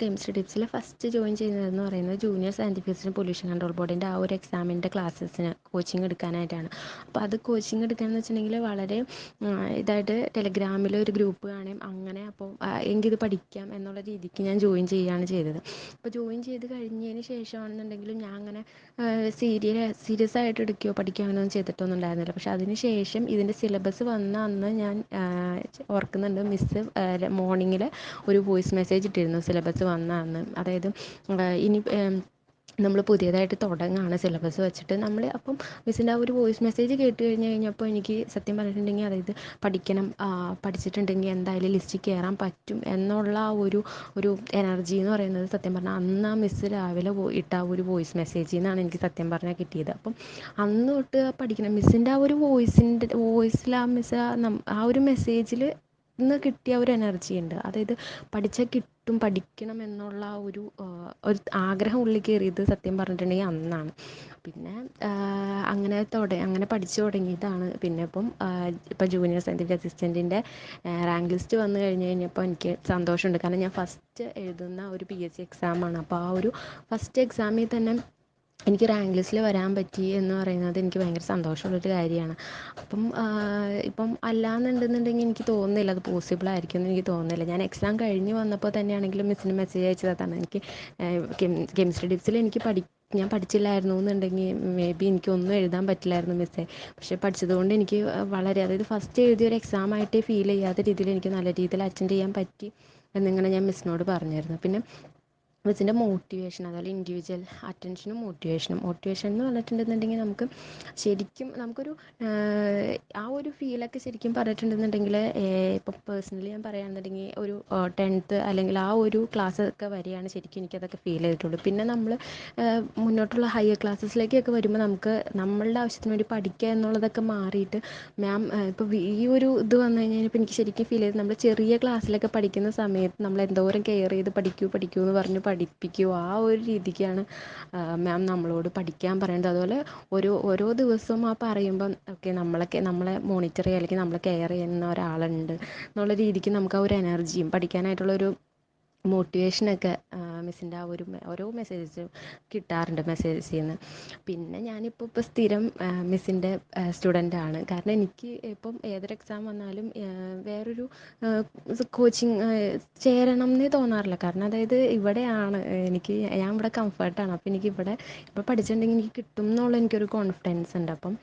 Chemistry ടിപ്സിൽ first join ചെയ്യുന്നതെന്ന് പറയുന്നത് junior സയന്റിഫിക്സിന് pollution control ബോർഡിന്റെ ആ ഒരു എക്സാമിന്റെ ക്ലാസ്സസിന് കോച്ചിങ് എടുക്കാനായിട്ടാണ്. അപ്പോൾ അത് കോച്ചിങ് എടുക്കാമെന്ന് വെച്ചിട്ടുണ്ടെങ്കിൽ വളരെ ഇതായിട്ട് ടെലഗ്രാമിൽ ഒരു ഗ്രൂപ്പ് കാണുകയും അങ്ങനെ അപ്പോൾ എങ്കിൽ ഇത് പഠിക്കാം എന്നുള്ള രീതിക്ക് ഞാൻ ജോയിൻ ചെയ്യുകയാണ് ചെയ്തത്. അപ്പോൾ ജോയിൻ ചെയ്ത് കഴിഞ്ഞതിന് ശേഷമാണെന്നുണ്ടെങ്കിലും ഞാൻ അങ്ങനെ സീരിയൽ സീരിയസ് ആയിട്ട് എടുക്കുകയോ പഠിക്കുകയോ അങ്ങനെയൊന്നും ചെയ്തിട്ടൊന്നും ഉണ്ടായിരുന്നില്ല പക്ഷെ അതിന് ശേഷം ഇതിന്റെ സിലബസ് വന്ന അന്ന് ഞാൻ ഓർക്കുന്നുണ്ട് മിസ്സ് മോർണിംഗിൽ ഒരു വോയിസ് മെസ്സേജ് ഇട്ടിരുന്നു സിലബസ് വന്ന അന്ന്. അതായത് ഇനി നമ്മൾ പുതിയതായിട്ട് തുടങ്ങുകയാണ് സിലബസ് വെച്ചിട്ട്. നമ്മൾ അപ്പം മിസ്സിന്റെ ആ ഒരു വോയിസ് മെസ്സേജ് കേട്ട് കഴിഞ്ഞ് കഴിഞ്ഞപ്പോൾ എനിക്ക് സത്യം പറഞ്ഞിട്ടുണ്ടെങ്കിൽ അതായത് പഠിക്കണം പഠിച്ചിട്ടുണ്ടെങ്കിൽ എന്തായാലും ലിസ്റ്റിൽ കയറാൻ പറ്റും എന്നുള്ള ആ ഒരു ഒരു എനർജി എന്ന് പറയുന്നത് സത്യം പറഞ്ഞാൽ അന്ന് ആ മിസ്സ് രാവിലെ ഇട്ട ആ ഒരു വോയിസ് മെസ്സേജിൽ നിന്നാണ് എനിക്ക് സത്യം പറഞ്ഞാൽ കിട്ടിയത്. അപ്പം അന്ന് തൊട്ട് പഠിക്കണം മിസ്സിന്റെ ആ ഒരു വോയിസിന്റെ വോയിസിൽ ആ മിസ്സ് ആ ഒരു മെസ്സേജിൽ നിന്ന് കിട്ടിയ ഒരു എനർജി ഉണ്ട്. അതായത് പഠിച്ചാൽ കിട്ടും പഠിക്കണം എന്നുള്ള ഒരു ഒരു ആഗ്രഹം ഉള്ളിൽ കയറിയത് സത്യം പറഞ്ഞിട്ടുണ്ടെങ്കിൽ അന്നാണ്. പിന്നെ അങ്ങനെ തുട അങ്ങനെ പഠിച്ചു തുടങ്ങിയതാണ്. പിന്നെ ഇപ്പം ഇപ്പം ജൂനിയർ സയന്റിഫിക് അസിസ്റ്റന്റിന്റെ റാങ്ക് ലിസ്റ്റ് വന്നു കഴിഞ്ഞ് കഴിഞ്ഞപ്പോൾ എനിക്ക് സന്തോഷമുണ്ട്. കാരണം ഞാൻ ഫസ്റ്റ് എഴുതുന്ന ഒരു പി എസ് സി എക്സാമാണ് അപ്പോൾ ആ ഒരു ഫസ്റ്റ് എക്സാമിൽ തന്നെ എനിക്ക് റാങ്ക് ലിസ്റ്റിൽ വരാൻ പറ്റി എന്ന് പറയുന്നത് എനിക്ക് ഭയങ്കര സന്തോഷമുള്ളൊരു കാര്യമാണ്. അപ്പം ഇപ്പം അല്ലാന്നുണ്ടെന്നുണ്ടെങ്കിൽ എനിക്ക് തോന്നുന്നില്ല അത് പോസിബിൾ ആയിരിക്കും എന്ന് എനിക്ക് തോന്നുന്നില്ല. ഞാൻ എക്സാം കഴിഞ്ഞ് വന്നപ്പോൾ തന്നെയാണെങ്കിലും മിസ്സിന് മെസ്സേജ് അയച്ചതാണ്. എനിക്ക് കെമിസ്ട്രി ഡിപ്സിൽ എനിക്ക് പഠി ഞാൻ പഠിച്ചില്ലായിരുന്നു എന്നുണ്ടെങ്കിൽ മേ ബി എനിക്കൊന്നും എഴുതാൻ പറ്റില്ലായിരുന്നു മിസ്സേ പക്ഷേ പഠിച്ചതുകൊണ്ട് എനിക്ക് വളരെ അതായത് ഫസ്റ്റ് എഴുതിയ ഒരു എക്സാം ആയിട്ടേ ഫീൽ ചെയ്യാത്ത രീതിയിൽ എനിക്ക് നല്ല രീതിയിൽ അറ്റൻഡ് ചെയ്യാൻ പറ്റി എന്നിങ്ങനെ ഞാൻ മിസ്സിനോട് പറഞ്ഞിരുന്നു. പിന്നെ മിസ്സിന്റെ മോട്ടിവേഷൻ അതുപോലെ ഇൻഡിവിജ്വൽ അറ്റൻഷനും മോട്ടിവേഷനും മോട്ടിവേഷൻ എന്ന് പറഞ്ഞിട്ടുണ്ടെന്നുണ്ടെങ്കിൽ നമുക്ക് ശരിക്കും നമുക്കൊരു ആ ഒരു ഫീലൊക്കെ ശരിക്കും പറഞ്ഞിട്ടുണ്ടെന്നുണ്ടെങ്കിൽ ഇപ്പം പേഴ്സണലി ഞാൻ പറയുകയാണെന്നുണ്ടെങ്കിൽ ഒരു ടെൻത്ത് അല്ലെങ്കിൽ ആ ഒരു ക്ലാസ് ഒക്കെ വരെയാണ് ശരിക്കും എനിക്കതൊക്കെ ഫീൽ ചെയ്തിട്ടുള്ളൂ. പിന്നെ നമ്മൾ മുന്നോട്ടുള്ള ഹയർ ക്ലാസ്സസിലേക്കൊക്കെ വരുമ്പോൾ നമുക്ക് നമ്മളുടെ ആവശ്യത്തിന് വേണ്ടി പഠിക്കുക എന്നുള്ളതൊക്കെ മാറിയിട്ട് മാം ഇപ്പോൾ ഈ ഒരു ഇത് വന്നു കഴിഞ്ഞാൽ ഇപ്പോൾ എനിക്ക് ശരിക്കും ഫീൽ ചെയ്ത് നമ്മൾ ചെറിയ ക്ലാസ്സിലൊക്കെ പഠിക്കുന്ന സമയത്ത് നമ്മൾ എന്തോരം കെയർ ചെയ്ത് പഠിക്കൂ പഠിക്കൂ എന്ന് പറഞ്ഞ് പഠിപ്പിക്കൂ ആ ഒരു രീതിക്കാണ് മാം നമ്മളോട് പഠിക്കാൻ പറയുന്നത് അതുപോലെ ഓരോ ഓരോ ദിവസവും ആ പറയുമ്പം ഓക്കെ നമ്മളൊക്കെ നമ്മളെ മോണിറ്റർ ചെയ്യുക അല്ലെങ്കിൽ നമ്മളെ കെയർ ചെയ്യുന്ന ഒരാളുണ്ട് എന്നുള്ള രീതിക്ക് നമുക്ക് ആ ഒരു എനർജിയും പഠിക്കാനായിട്ടുള്ളൊരു മോട്ടിവേഷനൊക്കെ മിസ്സിന്റെ ആ ഒരു ഓരോ മെസ്സേജസും കിട്ടാറുണ്ട് മെസ്സേജസിൽ നിന്ന് പിന്നെ ഞാനിപ്പോൾ ഇപ്പോൾ സ്ഥിരം മിസ്സിന്റെ സ്റ്റുഡന്റ് ആണ്. കാരണം എനിക്ക് ഇപ്പം ഏതൊരു എക്സാം വന്നാലും വേറൊരു കോച്ചിങ് ചേരണം എന്നേ തോന്നാറില്ല. കാരണം അതായത് ഇവിടെയാണ് എനിക്ക് ഞാൻ ഇവിടെ കംഫർട്ടാണ് അപ്പോൾ എനിക്ക് ഇവിടെ ഇപ്പോൾ പഠിച്ചിട്ടുണ്ടെങ്കിൽ എനിക്ക് കിട്ടും എന്നുള്ള എനിക്കൊരു കോൺഫിഡൻസ് ഉണ്ട്. അപ്പം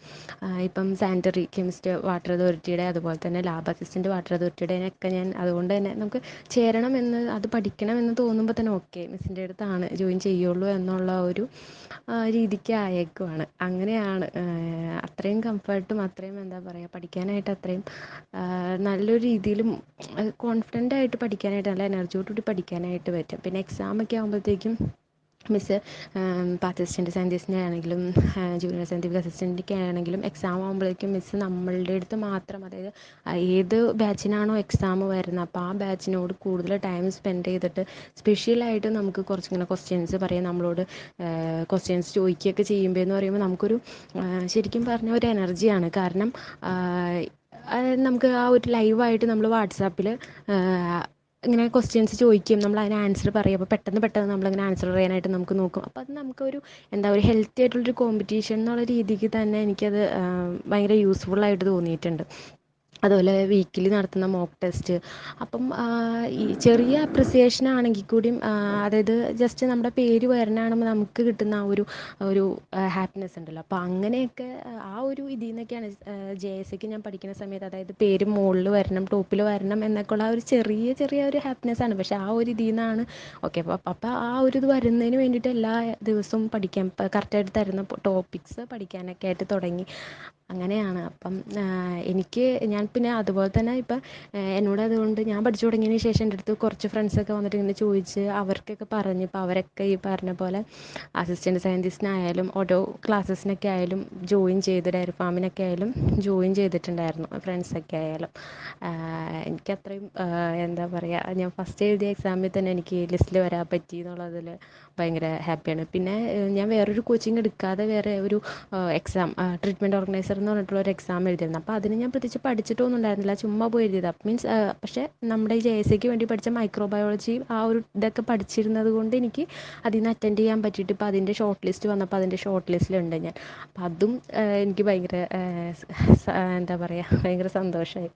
ഇപ്പം സാനിറ്ററി കെമിസ്റ്റ് വാട്ടർ അതോറിറ്റിയുടെ അതുപോലെ തന്നെ ലാബ് അസിസ്റ്റന്റ് വാട്ടർ അതോറിറ്റിയുടെ ഒക്കെ ഞാൻ അതുകൊണ്ട് തന്നെ നമുക്ക് ചേരണം എന്ന് അത് പഠിക്കണം എന്ന് തോന്നുമ്പോൾ തന്നെ ഓക്കെ മിസ്സിന്റെ അടുത്താണ് ജോയിൻ ചെയ്യുള്ളൂ എന്നുള്ള ഒരു രീതിക്ക് ആയേക്കുവാണ്. അങ്ങനെയാണ് അത്രയും കംഫർട്ടും അത്രയും എന്താ പറയുക പഠിക്കാനായിട്ട് അത്രയും നല്ലൊരു രീതിയിലും കോൺഫിഡന്റ് ആയിട്ട് പഠിക്കാനായിട്ട് നല്ല എനർജിയോടുകൂടി പഠിക്കാനായിട്ട് പറ്റും. പിന്നെ എക്സാമൊക്കെ ആകുമ്പോഴത്തേക്കും മിസ്സ് പാത്ത് അസിസ്റ്റന്റ് സയന്റിസ്റ്റിനെ ആണെങ്കിലും ജൂനിയർ സയന്റിഫിക് അസിസ്റ്റന്റിനൊക്കെ ആണെങ്കിലും എക്സാം ആകുമ്പോഴേക്കും മിസ്സ് നമ്മളുടെ അടുത്ത് മാത്രം അതായത് ഏത് ബാച്ചിനാണോ എക്സാം വരുന്നത് അപ്പോൾ ആ ബാച്ചിനോട് കൂടുതൽ ടൈം സ്പെൻഡ് ചെയ്തിട്ട് സ്പെഷ്യലായിട്ട് നമുക്ക് കുറച്ചിങ്ങനെ ക്വസ്റ്റ്യൻസ് പറയാം നമ്മളോട് ക്വസ്റ്റ്യൻസ് ചോദിക്കുകയൊക്കെ ചെയ്യുമ്പോൾ എന്ന് പറയുമ്പോൾ നമുക്കൊരു ശരിക്കും പറഞ്ഞ ഒരു എനർജിയാണ് കാരണം നമുക്ക് ആ ഒരു ലൈവായിട്ട് നമ്മൾ വാട്സാപ്പിൽ ഇങ്ങനെ ക്വസ്റ്റ്യൻസ് ചോദിക്കും. നമ്മൾ അതിന് ആൻസർ പറയും. അപ്പോൾ പെട്ടെന്ന് പെട്ടെന്ന് നമ്മളിങ്ങനെ ആൻസർ പറയാനായിട്ട് നമുക്ക് നോക്കും. അപ്പോൾ അത് നമുക്കൊരു എന്താ ഒരു ഹെൽത്തി ആയിട്ടുള്ളൊരു കോമ്പറ്റീഷൻ എന്നുള്ള രീതിക്ക് തന്നെ എനിക്കത് ഭയങ്കര യൂസ്ഫുൾ ആയിട്ട് തോന്നിയിട്ടുണ്ട്. അതുപോലെ വീക്കിലി നടത്തുന്ന മോക്ക് ടെസ്റ്റ് അപ്പം ഈ ചെറിയ അപ്രിസിയേഷൻ ആണെങ്കിൽ കൂടിയും അതായത് ജസ്റ്റ് നമ്മുടെ പേര് വരണാണെമ്പോൾ നമുക്ക് കിട്ടുന്ന ആ ഒരു ഒരു ഹാപ്പിനെസ് ഉണ്ടല്ലോ. അപ്പോൾ അങ്ങനെയൊക്കെ ആ ഒരു ഇതിൽ നിന്നൊക്കെയാണ് ജെ എസ് സിക്ക് ഞാൻ പഠിക്കുന്ന സമയത്ത് അതായത് പേര് മുകളിൽ വരണം ടോപ്പിൽ വരണം എന്നൊക്കെ ഉള്ള ഒരു ചെറിയ ചെറിയ ഒരു ഹാപ്പിനെസ് ആണ്. പക്ഷേ ആ ഒരു ഇതിൽ നിന്നാണ് ഓക്കെ അപ്പോൾ ആ ഒരു ഇത് വരുന്നതിന് വേണ്ടിയിട്ട് എല്ലാ ദിവസവും പഠിക്കാൻ കറക്റ്റായിട്ട് തരുന്ന ടോപ്പിക്സ് പഠിക്കാനൊക്കെ ആയിട്ട് തുടങ്ങി. അങ്ങനെയാണ്. അപ്പം എനിക്ക് ഞാൻ പിന്നെ അതുപോലെ തന്നെ ഇപ്പം എന്നോട് അതുകൊണ്ട് ഞാൻ പഠിച്ചു തുടങ്ങിയതിന് ശേഷം എന്റെ അടുത്ത് കുറച്ച് ഫ്രണ്ട്സൊക്കെ വന്നിട്ട് ഇങ്ങനെ ചോദിച്ച് അവർക്കൊക്കെ പറഞ്ഞ്. ഇപ്പം അവരൊക്കെ ഈ പറഞ്ഞ പോലെ അസിസ്റ്റന്റ് സയന്റിസ്റ്റിനായാലും ഓരോ ക്ലാസ്സസിനൊക്കെ ആയാലും ജോയിൻ ചെയ്ത് ഡയറി ഫാമിനൊക്കെ ആയാലും ജോയിൻ ചെയ്തിട്ടുണ്ടായിരുന്നു ഫ്രണ്ട്സൊക്കെ ആയാലും. എനിക്കത്രയും എന്താ പറയുക ഞാൻ ഫസ്റ്റ് എഴുതിയ എക്സാമിൽ തന്നെ എനിക്ക് ലിസ്റ്റിൽ വരാൻ പറ്റി എന്നുള്ളതിൽ ഭയങ്കര ഹാപ്പിയാണ് പിന്നെ ഞാൻ വേറൊരു കോച്ചിങ് എടുക്കാതെ വേറെ ഒരു എക്സാം ട്രീറ്റ്മെന്റ് ഓർഗനൈസർ എന്ന് പറഞ്ഞിട്ടുള്ള ഒരു എക്സാം എഴുതിയിരുന്നു. അപ്പോൾ അതിന് ഞാൻ പ്രത്യേകിച്ച് പഠിച്ചിട്ടൊന്നും ഉണ്ടായിരുന്നില്ല ചുമ്മാ പോയി എഴുതിയതാണ് മീൻസ് പക്ഷേ നമ്മുടെ ഈ ജെ എസ് സിക്ക് വേണ്ടി പഠിച്ച മൈക്രോബയോളജി ആ ഒരു ഇതൊക്കെ പഠിച്ചിരുന്നത് കൊണ്ട് എനിക്ക് അതിൽ നിന്ന് അറ്റൻഡ് ചെയ്യാൻ പറ്റിയിട്ട് ഇപ്പോൾ അതിന്റെ ഷോർട്ട് ലിസ്റ്റ് വന്നപ്പോൾ അതിന്റെ ഷോർട്ട് ലിസ്റ്റിലുണ്ട് ഞാൻ. അപ്പം അതും എനിക്ക് ഭയങ്കര എന്താ പറയുക ഭയങ്കര സന്തോഷമായി